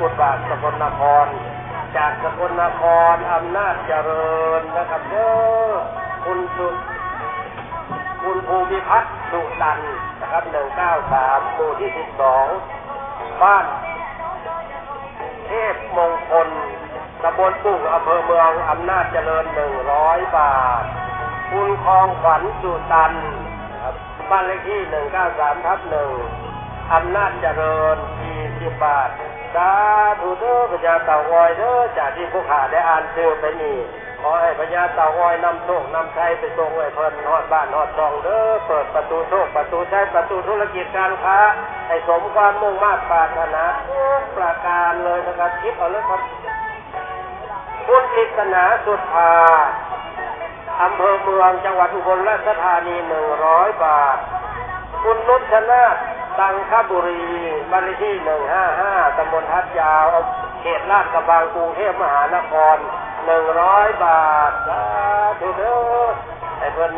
กุฎบาทสกลนคร จากสกลนครอำนาจเจริญนะครับเด้อคุณสุคุณภูมิพัฒน์สุตันนะครับหนึ่งเก้าสามหมู่ที่สิบสองบ้าน เทพมงคลตำบลปุ่งอำเภอเมืองอำนาจเจริญหนึ่งร้อยบาท คุณคลองขวัญสุตันครับบ้านเลขที่หนึ่งเก้าสามทับหนึ่งอำนาจเจริญสี่ สิบบาทสาธุเด้อพญาเต่างอยเด้อจากที่ผู้ขาได้อ่านชื่อไปนี่ขอให้พญาเต่างอยนำโชคนำชัยไปส่งไว้เพิ่นฮอดบ้านฮอดช่องเด้อเปิดประตูโชคประตูชัยประตูธุรกิจการค้าให้สมความมุ่งมา่ปรารถนาทุกประการเลยนะครับคิดเอาเลยครับคุณปริศนาสุดภาอำเภอเมืองจังหวัดอุบลราชธานีหนึ่งร้อยบาท คุณนุชนา ตังคบุรีบ้านเลขที่หนึ่งห้าห้าตำบลทัดยาวเขตลาดกระบังกรุงเทพมหานครหนึ่งร้อยบาทสาธุเด้อไอ้เพิ่น